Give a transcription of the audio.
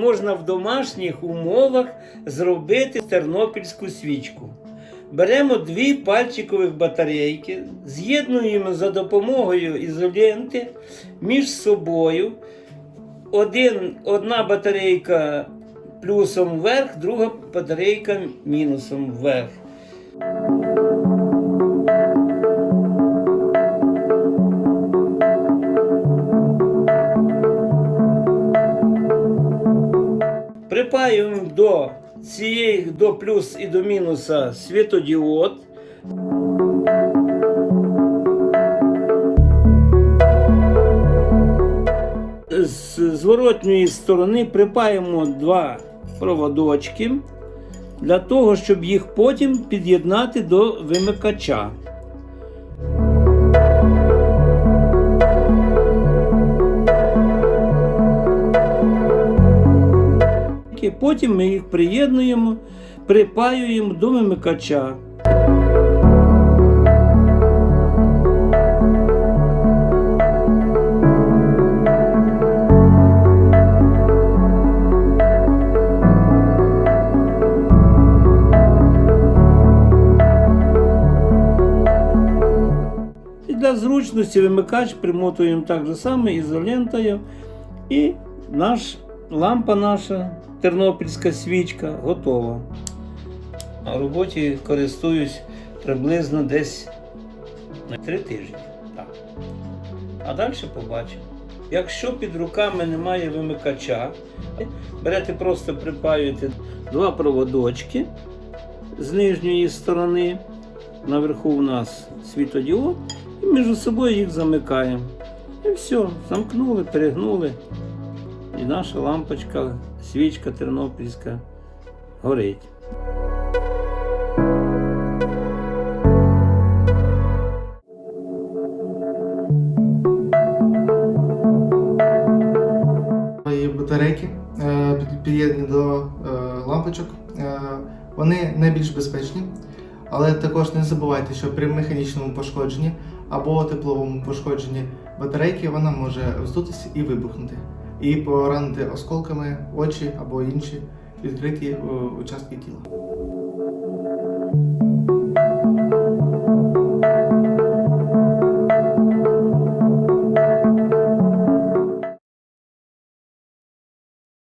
можна в домашніх умовах зробити тернопільську свічку. Беремо дві пальчикових батарейки, з'єднуємо за допомогою ізоленти між собою. Один, одна батарейка плюсом вверх, друга батарейка мінусом вверх. Припаюємо до цієї до плюс і до мінуса світодіод. З зворотньої сторони припаємо два проводочки для того, щоб їх потім під'єднати до вимикача. Потім ми їх приєднуємо, припаюємо до вимикача. Для зручності вимикач примотуємо так же само ізолентою. І наш, лампа наша, тернопільська свічка, готова. На роботі користуюсь приблизно десь на три тижні. Так. А далі побачимо. Якщо під руками немає вимикача, берете просто припаюєте два проводочки з нижньої сторони. Наверху у нас світодіод, і між собою їх замикаємо. І все, замкнули, перегнули. І наша лампочка, свічка тернопільська горить. Батарейки е, під'єднані до е, лампочок. Е, Вони найбільш безпечні, але також не забувайте, що при механічному пошкодженні або тепловому пошкодженні батарейки вона може вздутися і вибухнути, і поранити осколками очі або інші відкриті е, участки тіла.